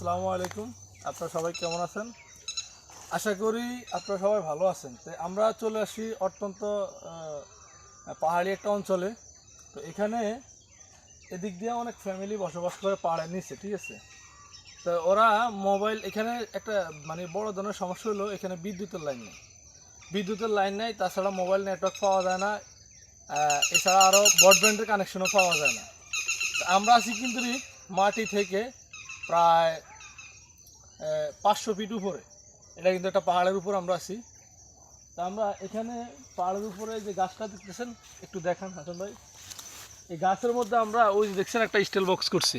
আসসালামু আলাইকুম। আপনারা সবাই কেমন আছেন? আশা করি আপনারা সবাই ভালো আছেন। তো আমরা চলে আসি অত্যন্ত পাহাড়ি একটা অঞ্চলে। তো এখানে এদিক দিয়ে অনেক ফ্যামিলি বসবাস করে পাহাড়ের নিচে, ঠিক আছে? তো ওরা মোবাইল এখানে একটা মানে বড় ধরনের সমস্যা হলো, এখানে বিদ্যুতের লাইন নেই। বিদ্যুতের লাইন নেই, তাছাড়া মোবাইল নেটওয়ার্ক পাওয়া যায় না। এছাড়া আরও ব্রডব্যান্ডের কানেকশনও পাওয়া যায় না। আমরা আছি কিন্তু মাটি থেকে প্রায় পাঁচশো ফিট উপরে। এটা কিন্তু একটা পাহাড়ের উপর আমরা আছি। তা আমরা এখানে পাহাড়ের উপরে যে গাছটা দেখতেছেন, একটু দেখান হাসান ভাই। এই গাছের মধ্যে আমরা ওই দেখছেন একটা স্টিল বক্স করছি।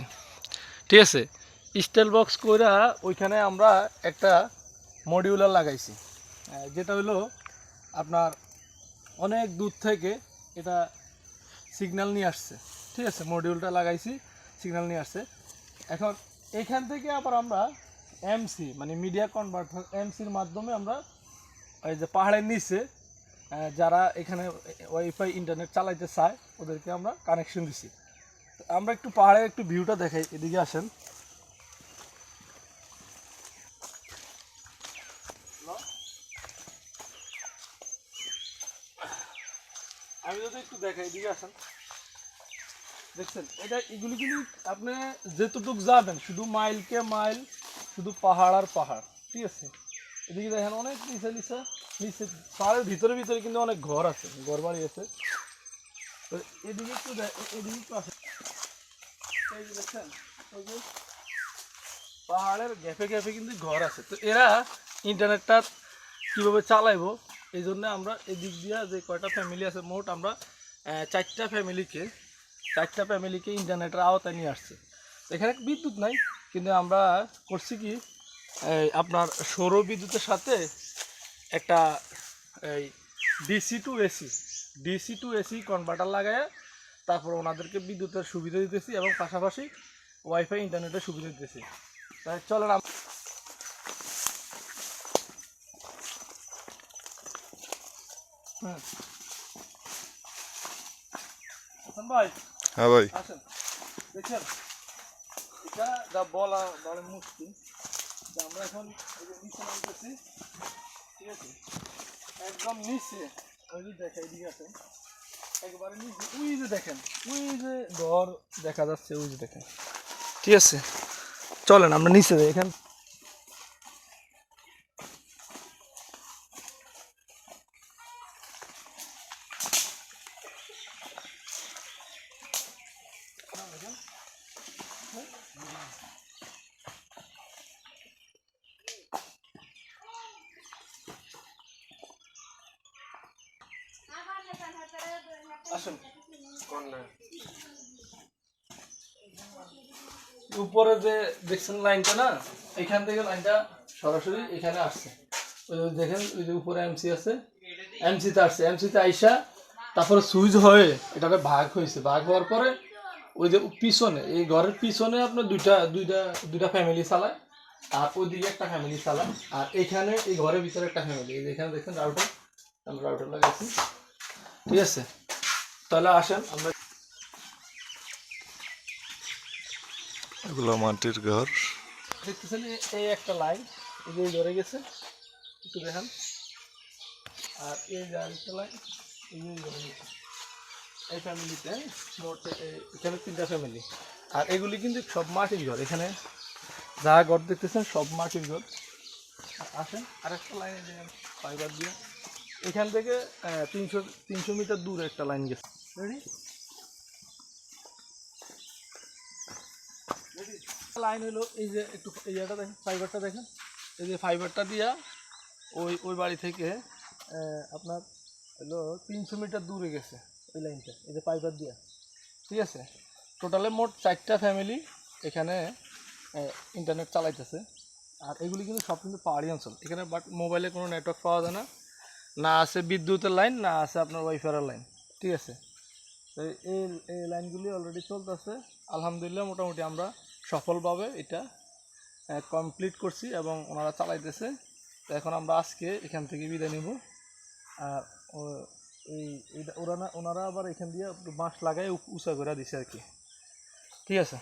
ঠিক আছে? স্টিল বক্স কইরা ওইখানে আমরা একটা মডিউলার লাগাইছি। যেটা হলো আপনার অনেক দূর থেকে এটা সিগন্যাল নিয়ে আসছে। ঠিক আছে? মডিউলটা লাগাইছি, সিগন্যাল নিয়ে আসছে। এখন এখান থেকে আবার আমরা এমসি মানে মিডিয়া কনভার্টার এমসির মাধ্যমে আমরা ওই যে পাহাড়ের নিচে যারা এখানে ওয়াইফাই ইন্টারনেট চালাইতে চায়, ওদেরকে আমরা কানেকশন দিছি। আমরা একটু পাহাড়ের একটু ভিউটা দেখাই, এদিকে আসেন। আমি যদি একটু দেখাই, এদিকে আসেন। দেখছেন, এটা এগুলি কিন্তু আপনি যেতটুক যাবেন, শুধু মাইলকে মাইল শুধু পাহাড় আর পাহাড়, ঠিক আছে? এদিকে দেখেন অনেক নিচে নিচে নিচে, পাহাড়ের ভিতরে ভিতরে কিন্তু অনেক ঘর আছে ঘর বাড়ি আছে। তো এদিকে একটু এদিকে একটু দেখছেন পাহাড়ের গ্যাপে গ্যাপে কিন্তু ঘর আছে। তো এরা ইন্টারনেটটা কীভাবে চালাইবো? এই জন্য আমরা এদিক দিয়া যে কয়টা ফ্যামিলি আছে, মোট আমরা চারটা ফ্যামিলিকে চারটা ফ্যামিলিকে ইন্টারনেটের আওতায় নিয়ে আসছে। এখানে বিদ্যুৎ নাই। কিন্তু আমরা করছি কি এই আপনার সৌর বিদ্যুতের সাথে একটা এই DC to AC DC to AC converter লাগায় তারপর ওনাদেরকে বিদ্যুতের সুবিধা দিতেছি এবং পাশাপাশি ওয়াইফাই ইন্টারনেটের সুবিধা দিতেছি। তাই চলেন হাসান ভাই হ্যাঁ ভাই। আসেন। দেখছেন? এটা যা বলা বলা মুশকিল। আমরা এখন এই যে নিচে নামতেছি, ঠিক আছে? একদম নিচে। ওই যে দেখা এদিকে আছে একবারে নিচে, ওই যে দেখেন, ওই যে ঘর দেখা যাচ্ছে, ওই যে দেখেন। ঠিক আছে? চলেন, আমরা নিচে যাই, এখান আসুন। উপরে যে দেখছেন লাইনটা না এখান থেকে লাইনটা সরাসরি এখানে আসছে। ওই দেখেন ওই যে উপরে এমসি আছে এমসিতে আসছে। এমসিতে আইসা তারপরে সুইচ হয়ে এটাকে ভাগ হয়েছে। ভাগ হওয়ার পরে ওই যে পিছনে এই ঘরের পিছনে আপনার দুইটা দুইটা দুইটা ফ্যামিলি চালায় আর ওইদিকে একটা ফ্যামিলি চালায় আর এখানে এই ঘরের ভিতরে একটা ফ্যামিলি এখানে দেখছেন রাউটার আমরা রাউটার লাগাইছি। ঠিক আছে? তাহলে আসেন আমরা এগুলো মাটির ঘর। দেখতেছেন এই একটা লাইন এই যে ধরে গেছে একটু দেখেন। আর এই যে আরেকটা লাইন এই যে ধরে গেছে। এই ফ্যামিলিতে মোট এখানে ফ্যামিলি আর এগুলি কিন্তু সব মাটির ঘর। এখানে যা ঘর দেখতেছেন, সব মাটির ঘর। আসেন, আরেকটা লাইনে দেখেন ফাইবার দিয়ে। এখান থেকে তিনশো তিনশো মিটার দূরে একটা লাইন গেছে। লাইন হলো এই যে একটু এই জায়গাটা দেখেন ফাইবারটা দেখেন। এই যে ফাইবারটা দিয়া ওই ওই বাড়ি থেকে আপনার হলো তিনশো মিটার দূরে গেছে। ওই লাইনটা, এই যে ফাইবার দিয়া। ঠিক আছে? টোটালে মোট চারটা ফ্যামিলি এখানে ইন্টারনেট চালাইতেছে। আর এগুলি কিন্তু সব কিন্তু পাহাড়ি অঞ্চল। এখানে বাট মোবাইলে কোনো নেটওয়ার্ক পাওয়া যায় না। না আছে বিদ্যুতের লাইন না আছে আপনার ওয়াইফাইয়ের লাইন ঠিক আছে? তো এই এই লাইনগুলি অলরেডি চলতেছে। আলহামদুলিল্লাহ মোটামুটি আমরা সফলভাবে এটা কমপ্লিট করছি এবং ওনারা চালাইতেছে। তো এখন আমরা আজকে এখান থেকে বিদায় নেব। আর এই ওরা ওনারা আবার এখান দিয়ে মাছ লাগাই উঁচা করে দিছে আর কি। ঠিক আছে?